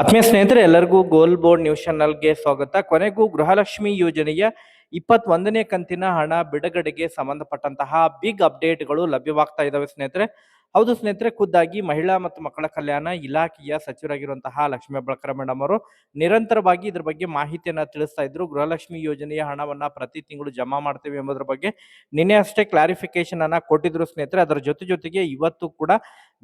ಆತ್ಮೀಯ ಸ್ನೇಹಿತರೆ, ಎಲ್ಲರಿಗೂ ಗೋಲ್ ಬೋರ್ಡ್ ನ್ಯೂಸ್ ಚಾನಲ್ಗೆ ಸ್ವಾಗತ. ಕೊನೆಗೂ ಗೃಹಲಕ್ಷ್ಮಿ ಯೋಜನೆಯ ಇಪ್ಪತ್ತೊಂದನೇ ಕಂತಿನ ಹಣ ಬಿಡುಗಡೆಗೆ ಸಂಬಂಧಪಟ್ಟಂತಹ ಬಿಗ್ ಅಪ್ಡೇಟ್ಗಳು ಲಭ್ಯವಾಗ್ತಾ ಇದಾವೆ ಸ್ನೇಹಿತರೆ. ಹೌದು ಸ್ನೇಹಿತರೆ, ಖುದ್ದಾಗಿ ಮಹಿಳಾ ಮತ್ತು ಮಕ್ಕಳ ಕಲ್ಯಾಣ ಇಲಾಖೆಯ ಸಚಿವರಾಗಿರುವಂತಹ ಲಕ್ಷ್ಮೀ ಬಳಕರ ಮೇಡಮ್ ಅವರು ನಿರಂತರವಾಗಿ ಇದ್ರ ಬಗ್ಗೆ ಮಾಹಿತಿಯನ್ನ ತಿಳಿಸ್ತಾ ಇದ್ರು. ಗೃಹಲಕ್ಷ್ಮಿ ಯೋಜನೆಯ ಹಣವನ್ನ ಪ್ರತಿ ತಿಂಗಳು ಜಮಾ ಮಾಡ್ತೇವೆ ಎಂಬುದರ ಬಗ್ಗೆ ನಿನ್ನೆ ಅಷ್ಟೇ ಕ್ಲಾರಿಫಿಕೇಶನ್ ಅನ್ನ ಕೊಟ್ಟಿದ್ರು ಸ್ನೇಹಿತರೆ. ಅದರ ಜೊತೆ ಜೊತೆಗೆ ಇವತ್ತು ಕೂಡ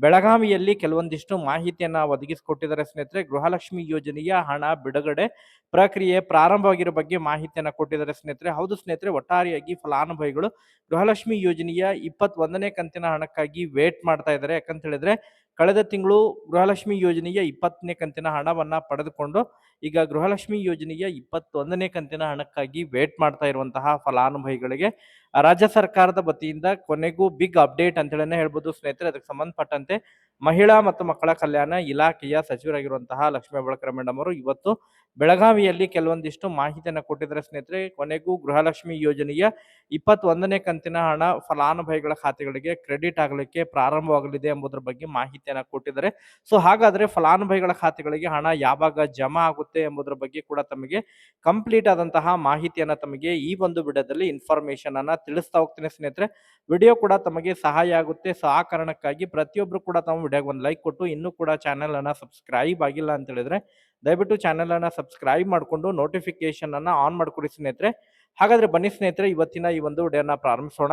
ಬೆಳಗಾವಿಯಲ್ಲಿ ಕೆಲವೊಂದಿಷ್ಟು ಮಾಹಿತಿಯನ್ನ ಒದಗಿಸಿಕೊಟ್ಟಿದ್ದಾರೆ ಸ್ನೇಹಿತರೆ. ಗೃಹಲಕ್ಷ್ಮಿ ಯೋಜನೆಯ ಹಣ ಬಿಡುಗಡೆ ಪ್ರಕ್ರಿಯೆ ಪ್ರಾರಂಭವಾಗಿರೋ ಬಗ್ಗೆ ಮಾಹಿತಿಯನ್ನ ಕೊಟ್ಟಿದ್ದಾರೆ ಸ್ನೇಹಿತರೆ. ಹೌದು ಸ್ನೇಹಿತರೆ, ಒಟ್ಟಾರೆಯಾಗಿ ಫಲಾನುಭವಿಗಳು ಗೃಹಲಕ್ಷ್ಮಿ ಯೋಜನೆಯ ಇಪ್ಪತ್ತೊಂದನೇ ಕಂತಿನ ಹಣಕ್ಕಾಗಿ ವೇಟ್ ಮಾಡ್ತಾ ಇದ್ದಾರೆ. ಯಾಕಂತ ಹೇಳಿದ್ರೆ ಕಳೆದ ತಿಂಗಳು ಗೃಹಲಕ್ಷ್ಮಿ ಯೋಜನೆಯ ಇಪ್ಪತ್ತನೇ ಕಂತಿನ ಹಣವನ್ನು ಪಡೆದುಕೊಂಡು ಈಗ ಗೃಹಲಕ್ಷ್ಮಿ ಯೋಜನೆಯ ಇಪ್ಪತ್ತೊಂದನೇ ಕಂತಿನ ಹಣಕ್ಕಾಗಿ ವೇಟ್ ಮಾಡ್ತಾ ಇರುವಂತಹ ಫಲಾನುಭವಿಗಳಿಗೆ ರಾಜ್ಯ ಸರ್ಕಾರದ ವತಿಯಿಂದ ಕೊನೆಗೂ ಬಿಗ್ ಅಪ್ಡೇಟ್ ಅಂತ ಹೇಳನೆ ಹೇಳ್ಬೋದು. ಸ್ನೇಹಿತರೆ, ಅದಕ್ಕೆ ಸಂಬಂಧಪಟ್ಟಂತೆ ಮಹಿಳಾ ಮತ್ತು ಮಕ್ಕಳ ಕಲ್ಯಾಣ ಇಲಾಖೆಯ ಸಚಿವರಾಗಿರುವಂತಹ ಲಕ್ಷ್ಮೀ ಬಳಕರ ಮೇಡಮ್ ಅವರು ಇವತ್ತು ಬೆಳಗಾವಿಯಲ್ಲಿ ಕೆಲವೊಂದಿಷ್ಟು ಮಾಹಿತಿಯನ್ನು ಕೊಟ್ಟಿದ್ದಾರೆ ಸ್ನೇಹಿತರೆ. ಕೊನೆಗೂ ಗೃಹಲಕ್ಷ್ಮಿ ಯೋಜನೆಯ ಇಪ್ಪತ್ತೊಂದನೇ ಕಂತಿನ ಹಣ ಫಲಾನುಭವಿಗಳ ಖಾತೆಗಳಿಗೆ ಕ್ರೆಡಿಟ್ ಆಗಲಿಕ್ಕೆ ಪ್ರಾರಂಭವಾಗಲಿದೆ ಎಂಬುದರ ಬಗ್ಗೆ ಮಾಹಿತಿಯನ್ನು ಕೊಟ್ಟಿದ್ದಾರೆ. ಸೊ, ಹಾಗಾದ್ರೆ ಫಲಾನುಭವಿಗಳ ಖಾತೆಗಳಿಗೆ ಹಣ ಯಾವಾಗ ಜಮಾ ಆಗುತ್ತೆ ಎಂಬುದರ ಬಗ್ಗೆ ಕೂಡ ತಮಗೆ ಕಂಪ್ಲೀಟ್ ಆದಂತಹ ಮಾಹಿತಿಯನ್ನು ತಮಗೆ ಈ ಒಂದು ವಿಡಿಯೋದಲ್ಲಿ ಇನ್ಫಾರ್ಮೇಶನ್ ಅನ್ನು ತಿಳಿಸ್ತಾ ಹೋಗ್ತೀನಿ ಸ್ನೇಹಿತರೆ. ವಿಡಿಯೋ ಕೂಡ ತಮಗೆ ಸಹಾಯ ಆಗುತ್ತೆ. ಸೊ, ಆ ಕಾರಣಕ್ಕಾಗಿ ಪ್ರತಿಯೊಬ್ಬರು ಕೂಡ ತಾವು ವಿಡಿಯೋಗೆ ಒಂದು ಲೈಕ್ ಕೊಟ್ಟು ಇನ್ನೂ ಕೂಡ ಚಾನಲನ್ನು ಸಬ್ಸ್ಕ್ರೈಬ್ ಆಗಿಲ್ಲ ಅಂತ ಹೇಳಿದ್ರೆ, ದಯವಿಟ್ಟು ಚಾನಲನ್ನು ಸಬ್ಸ್ಕ್ರೈಬ್ ಮಾಡಿಕೊಂಡು ನೋಟಿಫಿಕೇಶನ್ ಅನ್ನ ಆನ್ ಮಾಡ್ಕೊಡಿ ಸ್ನೇಹಿತರೆ. ಹಾಗಾದ್ರೆ ಬನ್ನಿ ಸ್ನೇಹಿತರೆ, ಇವತ್ತಿನ ಈ ಒಂದು ವಿಡಿಯೋನ ಪ್ರಾರಂಭಿಸೋಣ.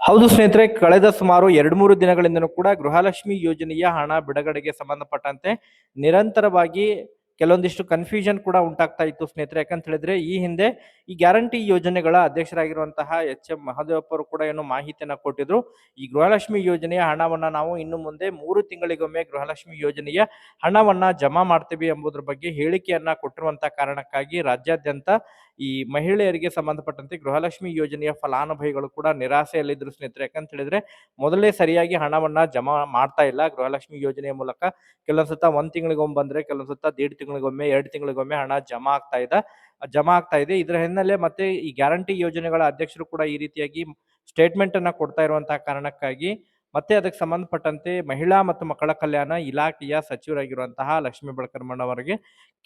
ಹೌದು ಸ್ನೇಹಿತರೆ, ಕಳೆದ ಸುಮಾರು ಎರಡು ಮೂರು ದಿನಗಳಿಂದನೂ ಕೂಡ ಗೃಹಲಕ್ಷ್ಮಿ ಯೋಜನೆಯ ಹಣ ಬಿಡುಗಡೆಗೆ ಸಂಬಂಧಪಟ್ಟಂತೆ ನಿರಂತರವಾಗಿ ಕೆಲವೊಂದಿಷ್ಟು ಕನ್ಫ್ಯೂಷನ್ ಕೂಡ ಉಂಟಾಗ್ತಾ ಇತ್ತು ಸ್ನೇಹಿತರೆ. ಯಾಕಂತ ಹೇಳಿದ್ರೆ ಈ ಹಿಂದೆ ಈ ಗ್ಯಾರಂಟಿ ಯೋಜನೆಗಳ ಅಧ್ಯಕ್ಷರಾಗಿರುವಂತಹ ಎಚ್ ಎಂ ಮಹದೇವಪ್ಪ ಅವರು ಕೂಡ ಏನು ಮಾಹಿತಿಯನ್ನ ಕೊಟ್ಟಿದ್ರು. ಈ ಗೃಹಲಕ್ಷ್ಮಿ ಯೋಜನೆಯ ಹಣವನ್ನ ನಾವು ಇನ್ನು ಮುಂದೆ ಮೂರು ತಿಂಗಳಿಗೊಮ್ಮೆ ಗೃಹಲಕ್ಷ್ಮಿ ಯೋಜನೆಯ ಹಣವನ್ನ ಜಮಾ ಮಾಡ್ತೀವಿ ಎಂಬುದರ ಬಗ್ಗೆ ಹೇಳಿಕೆಯನ್ನ ಕೊಟ್ಟಿರುವಂತಹ ಕಾರಣಕ್ಕಾಗಿ ರಾಜ್ಯಾದ್ಯಂತ ಈ ಮಹಿಳೆಯರಿಗೆ ಸಂಬಂಧಪಟ್ಟಂತೆ ಗೃಹಲಕ್ಷ್ಮಿ ಯೋಜನೆಯ ಫಲಾನುಭವಿಗಳು ಕೂಡ ನಿರಾಸೆಯಲ್ಲಿದ್ದರು ಸ್ನೇಹಿತರೆ. ಯಾಕಂತ ಹೇಳಿದ್ರೆ ಮೊದಲೇ ಸರಿಯಾಗಿ ಹಣವನ್ನ ಜಮಾ ಮಾಡ್ತಾ ಇಲ್ಲ ಗೃಹಲಕ್ಷ್ಮಿ ಯೋಜನೆಯ ಮೂಲಕ. ಕೆಲವೊಂದ್ಸತ ಒಂದ್ ತಿಂಗಳಿಗೊಮ್ಮೆ ಬಂದ್ರೆ, ಕೆಲವೊಂದ್ಸತ ದೇಡ್ ತಿಂಗಳಿಗೊಮ್ಮೆ, ಎರಡು ತಿಂಗಳಿಗೊಮ್ಮೆ ಹಣ ಜಮಾ ಆಗ್ತಾ ಇದೆ. ಜಮಾ ಆಗ್ತಾ ಇದೆ. ಇದರ ಹಿನ್ನೆಲೆ ಮತ್ತೆ ಈ ಗ್ಯಾರಂಟಿ ಯೋಜನೆಗಳ ಅಧ್ಯಕ್ಷರು ಕೂಡ ಈ ರೀತಿಯಾಗಿ ಸ್ಟೇಟ್ಮೆಂಟ್ ಅನ್ನ ಕೊಡ್ತಾ ಇರುವಂತಹ ಕಾರಣಕ್ಕಾಗಿ ಮತ್ತೆ ಅದಕ್ಕೆ ಸಂಬಂಧಪಟ್ಟಂತೆ ಮಹಿಳಾ ಮತ್ತು ಮಕ್ಕಳ ಕಲ್ಯಾಣ ಇಲಾಖೆಯ ಸಚಿವರಾಗಿರುವಂತಹ ಲಕ್ಷ್ಮೀ ಬಳಕರ್ಮಣ್ಣ ಅವರಿಗೆ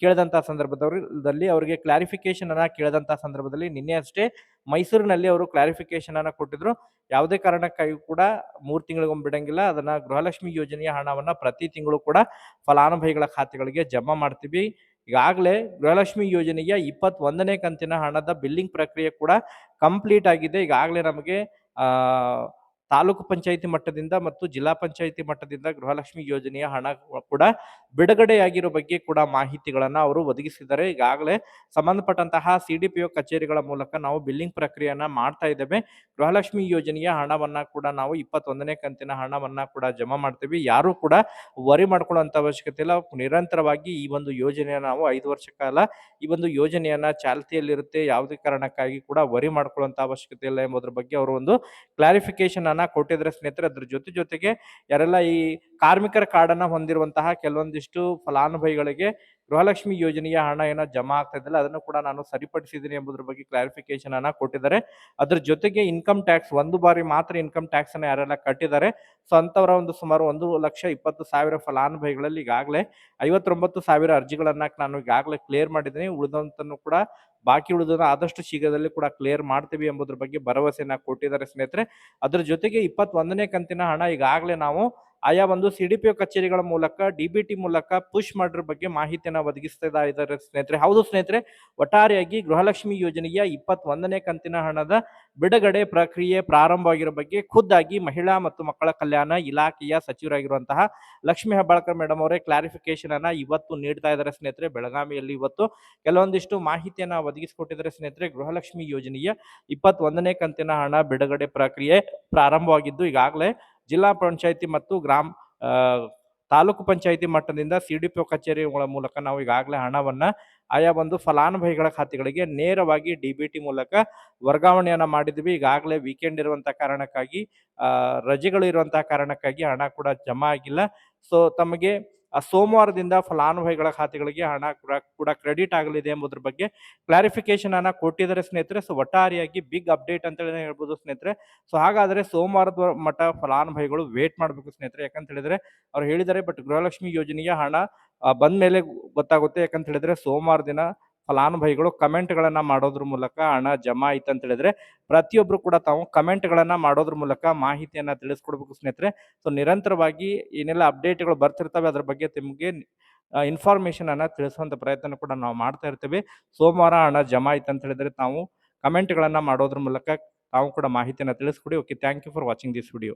ಕೇಳಿದಂತಹ ಸಂದರ್ಭದಲ್ಲಿ ಅವರಿಗೆ ಕ್ಲಾರಿಫಿಕೇಶನ್ ಅನ್ನ ಕೇಳಿದಂತಹ ಸಂದರ್ಭದಲ್ಲಿ ನಿನ್ನೆ ಅಷ್ಟೇ ಮೈಸೂರಿನಲ್ಲಿ ಅವರು ಕ್ಲಾರಿಫಿಕೇಶನ್ ಅನ್ನ ಕೊಟ್ಟಿದ್ರು. ಯಾವುದೇ ಕಾರಣಕ್ಕಾಗಿ ಕೂಡ ಮೂರು ತಿಂಗಳಿಗೊಮ್ಮೆ ಬಿಡಂಗಿಲ್ಲ. ಅದನ್ನ ಗೃಹಲಕ್ಷ್ಮಿ ಯೋಜನೆಯ ಹಣವನ್ನ ಪ್ರತಿ ತಿಂಗಳು ಕೂಡ ಫಲಾನುಭವಿಗಳ ಖಾತೆಗಳಿಗೆ ಜಮಾ ಮಾಡ್ತೀವಿ. ಈಗಾಗಲೇ ಗೃಹಲಕ್ಷ್ಮಿ ಯೋಜನೆಯ ಇಪ್ಪತ್ತೊಂದನೇ ಕಂತಿನ ಹಣದ ಬಿಲ್ಲಿಂಗ್ ಪ್ರಕ್ರಿಯೆ ಕೂಡ ಕಂಪ್ಲೀಟ್ ಆಗಿದೆ. ಈಗಾಗಲೇ ನಮಗೆ ತಾಲೂಕು ಪಂಚಾಯಿತಿ ಮಟ್ಟದಿಂದ ಮತ್ತು ಜಿಲ್ಲಾ ಪಂಚಾಯಿತಿ ಮಟ್ಟದಿಂದ ಗೃಹಲಕ್ಷ್ಮಿ ಯೋಜನೆಯ ಹಣ ಕೂಡ ಬಿಡುಗಡೆಯಾಗಿರೋ ಬಗ್ಗೆ ಕೂಡ ಮಾಹಿತಿಗಳನ್ನು ಅವರು ಒದಗಿಸಿದ್ದಾರೆ. ಈಗಾಗಲೇ ಸಂಬಂಧಪಟ್ಟಂತಹ ಸಿ ಡಿ ಪಿ ಒ ಕಚೇರಿಗಳ ಮೂಲಕ ನಾವು ಬಿಲ್ಲಿಂಗ್ ಪ್ರಕ್ರಿಯೆಯನ್ನ ಮಾಡ್ತಾ ಇದ್ದೇವೆ. ಗೃಹಲಕ್ಷ್ಮಿ ಯೋಜನೆಯ ಹಣವನ್ನ ಕೂಡ ನಾವು ಇಪ್ಪತ್ತೊಂದನೇ ಕಂತಿನ ಹಣವನ್ನ ಕೂಡ ಜಮಾ ಮಾಡ್ತೀವಿ. ಯಾರು ಕೂಡ ವರಿ ಮಾಡ್ಕೊಳ್ಳುವಂತ ಅವಶ್ಯಕತೆ ಇಲ್ಲ. ನಿರಂತರವಾಗಿ ಈ ಒಂದು ಯೋಜನೆಯ ನಾವು ಐದು ವರ್ಷ ಕಾಲ ಈ ಒಂದು ಯೋಜನೆಯನ್ನ ಚಾಲ್ತಿಯಲ್ಲಿರುತ್ತೆ. ಯಾವುದೇ ಕಾರಣಕ್ಕಾಗಿ ಕೂಡ ವರಿ ಮಾಡ್ಕೊಳ್ಳುವಂತ ಅವಶ್ಯಕತೆ ಇಲ್ಲ ಎಂಬುದರ ಬಗ್ಗೆ ಅವರು ಒಂದು ಕ್ಲಾರಿಫಿಕೇಶನ್ ಅನ್ನ ಕೊಟ್ಟಿದ್ರೆ ಸ್ನೇಹಿತರೆ ಅದ್ರ ಜೊತೆ ಜೊತೆಗೆ ಯಾರೆಲ್ಲ ಈ ಕಾರ್ಮಿಕರ ಕಾರ್ಡನ್ನ ಹೊಂದಿರುವಂತಹ ಕೆಲವೊಂದಿಷ್ಟು ಫಲಾನುಭವಿಗಳಿಗೆ ಗೃಹಲಕ್ಷ್ಮಿ ಯೋಜನೆಯ ಹಣ ಏನೋ ಜಮಾ ಆಗ್ತಾ ಇದ್ದಲ್ಲ, ಅದನ್ನು ಕೂಡ ನಾನು ಸರಿಪಡಿಸಿದ್ದೀನಿ ಎಂಬುದ್ರ ಬಗ್ಗೆ ಕ್ಲಾರಿಫಿಕೇಶನ್ ಅನ್ನ ಕೊಟ್ಟಿದ್ದಾರೆ. ಅದ್ರ ಜೊತೆಗೆ ಇನ್ಕಮ್ ಟ್ಯಾಕ್ಸ್ ಒಂದು ಬಾರಿ ಮಾತ್ರ ಇನ್ಕಮ್ ಟ್ಯಾಕ್ಸ್ ಅನ್ನ ಯಾರೆಲ್ಲ ಕಟ್ಟಿದ್ದಾರೆ, ಸೊ ಅಂತವರ ಒಂದು ಸುಮಾರು ಒಂದು ಲಕ್ಷ ಇಪ್ಪತ್ತು ಸಾವಿರ ಫಲಾನುಭವಿಗಳಲ್ಲಿ ಈಗಾಗಲೇ ಐವತ್ತೊಂಬತ್ತು ಸಾವಿರ ಅರ್ಜಿಗಳನ್ನ ನಾನು ಈಗಾಗಲೇ ಕ್ಲಿಯರ್ ಮಾಡಿದ್ದೀನಿ. ಉಳಿದಂತನ್ನು ಕೂಡ ಬಾಕಿ ಉಳಿದನ್ನು ಆದಷ್ಟು ಶೀಘ್ರದಲ್ಲಿ ಕೂಡ ಕ್ಲಿಯರ್ ಮಾಡ್ತೀವಿ ಎಂಬುದ್ರ ಬಗ್ಗೆ ಭರವಸೆಯನ್ನ ಕೊಟ್ಟಿದ್ದಾರೆ ಸ್ನೇಹಿತರೆ. ಅದ್ರ ಜೊತೆಗೆ ಇಪ್ಪತ್ತೊಂದನೇ ಕಂತಿನ ಹಣ ಈಗಾಗಲೇ ನಾವು ಆಯಾ ಒಂದು ಸಿ ಡಿ ಪಿ ಕಚೇರಿಗಳ ಮೂಲಕ, ಡಿ ಬಿ ಟಿ ಮೂಲಕ ಪುಷ್ ಮಾಡೋದ್ರ ಬಗ್ಗೆ ಮಾಹಿತಿಯನ್ನು ಒದಗಿಸ್ತಾ ಇದ್ದಾರೆ ಸ್ನೇಹಿತರೆ. ಹೌದು ಸ್ನೇಹಿತರೆ, ಒಟ್ಟಾರೆಯಾಗಿ ಗೃಹಲಕ್ಷ್ಮಿ ಯೋಜನೆಯ ಇಪ್ಪತ್ತೊಂದನೇ ಕಂತಿನ ಹಣದ ಬಿಡುಗಡೆ ಪ್ರಕ್ರಿಯೆ ಪ್ರಾರಂಭವಾಗಿರೋ ಬಗ್ಗೆ ಖುದ್ದಾಗಿ ಮಹಿಳಾ ಮತ್ತು ಮಕ್ಕಳ ಕಲ್ಯಾಣ ಇಲಾಖೆಯ ಸಚಿವರಾಗಿರುವಂತಹ ಲಕ್ಷ್ಮಿ ಹೆಬ್ಬಾಳ್ಕರ್ ಮೇಡಮ್ ಅವರೇ ಕ್ಲಾರಿಫಿಕೇಶನ್ ಅನ್ನ ಇವತ್ತು ನೀಡ್ತಾ ಇದ್ದಾರೆ ಸ್ನೇಹಿತರೆ, ಬೆಳಗಾವಿಯಲ್ಲಿ ಇವತ್ತು. ಕೆಲವೊಂದಿಷ್ಟು ಮಾಹಿತಿಯನ್ನ ಒದಗಿಸಿಕೊಟ್ಟಿದ್ದಾರೆ ಸ್ನೇಹಿತರೆ, ಗೃಹಲಕ್ಷ್ಮಿ ಯೋಜನೆಯ ಇಪ್ಪತ್ತೊಂದನೇ ಕಂತಿನ ಹಣ ಬಿಡುಗಡೆ ಪ್ರಕ್ರಿಯೆ ಪ್ರಾರಂಭವಾಗಿದ್ದು ಈಗಾಗಲೇ ಜಿಲ್ಲಾ ಪಂಚಾಯಿತಿ ಮತ್ತು ಗ್ರಾಮ ತಾಲೂಕು ಪಂಚಾಯಿತಿ ಮಟ್ಟದಿಂದ ಸಿ ಡಿ ಪಿ ಕಚೇರಿಗಳ ಮೂಲಕ ನಾವು ಈಗಾಗಲೇ ಹಣವನ್ನ, ಆಯಾ ಒಂದು ಫಲಾನುಭವಿಗಳ ಖಾತೆಗಳಿಗೆ ನೇರವಾಗಿ ಡಿ ಬಿ ಟಿ ಮೂಲಕ ವರ್ಗಾವಣೆಯನ್ನ ಮಾಡಿದ್ವಿ. ಈಗಾಗಲೇ ವೀಕೆಂಡ್ ಇರುವಂತ ಕಾರಣಕ್ಕಾಗಿ ರಜೆಗಳು ಇರುವಂತಹ ಕಾರಣಕ್ಕಾಗಿ ಹಣ ಕೂಡ ಜಮಾ ಆಗಿಲ್ಲ. ಸೊ ತಮಗೆ ಆ ಸೋಮವಾರದಿಂದ ಫಲಾನುಭವಿಗಳ ಖಾತೆಗಳಿಗೆ ಹಣ ಕೂಡ ಕ್ರೆಡಿಟ್ ಆಗಲಿದೆ ಎಂಬುದ್ರ ಬಗ್ಗೆ ಕ್ಲಾರಿಫಿಕೇಶನ್ ಅನ್ನ ಕೊಟ್ಟಿದ್ದಾರೆ ಸ್ನೇಹಿತರೆ. ಸೊ ಒಟ್ಟಾರೆಯಾಗಿ ಬಿಗ್ ಅಪ್ಡೇಟ್ ಅಂತ ಹೇಳಿ ಹೇಳ್ಬೋದು ಸ್ನೇಹಿತರೆ. ಸೊ ಹಾಗಾದ್ರೆ ಸೋಮವಾರದ ಮಟ್ಟ ಫಲಾನುಭವಿಗಳು ವೇಟ್ ಮಾಡಬೇಕು ಸ್ನೇಹಿತರೆ. ಯಾಕಂತ ಹೇಳಿದ್ರೆ ಅವ್ರು ಹೇಳಿದ್ದಾರೆ ಬಟ್ ಗೃಹಲಕ್ಷ್ಮಿ ಯೋಜನೆಯ ಹಣ ಬಂದ ಮೇಲೆ ಗೊತ್ತಾಗುತ್ತೆ. ಯಾಕಂತ ಹೇಳಿದ್ರೆ ಸೋಮವಾರ ದಿನ ಫಲಾನುಭವಿಗಳು ಕಮೆಂಟ್ಗಳನ್ನು ಮಾಡೋದ್ರ ಮೂಲಕ ಹಣ ಜಮಾ ಆಯ್ತು ಅಂತ ಹೇಳಿದ್ರೆ ಪ್ರತಿಯೊಬ್ಬರು ಕೂಡ ತಾವು ಕಮೆಂಟ್ಗಳನ್ನು ಮಾಡೋದ್ರ ಮೂಲಕ ಮಾಹಿತಿಯನ್ನ ತಿಳಿಸ್ಕೊಡ್ಬೇಕು ಸ್ನೇಹಿತರೆ. ಸೊ ನಿರಂತರವಾಗಿ ಏನೆಲ್ಲ ಅಪ್ಡೇಟ್ಗಳು ಬರ್ತಿರ್ತವೆ ಅದ್ರ ಬಗ್ಗೆ ನಿಮಗೆ ಇನ್ಫಾರ್ಮೇಷನನ್ನು ಅನ್ನ ತಿಳಿಸುವಂತ ಪ್ರಯತ್ನ ಕೂಡ ನಾವು ಮಾಡ್ತಾ ಇರ್ತೇವೆ. ಸೋಮವಾರ ಹಣ ಜಮಾ ಆಯ್ತು ಅಂತ ಹೇಳಿದ್ರೆ ತಾವು ಕಮೆಂಟ್ಗಳನ್ನು ಮಾಡೋದ್ರ ಮೂಲಕ ತಾವು ಕೂಡ ಮಾಹಿತಿಯನ್ನ ತಿಳಿಸ್ಕೊಡಿ. Okay thank you for watching this video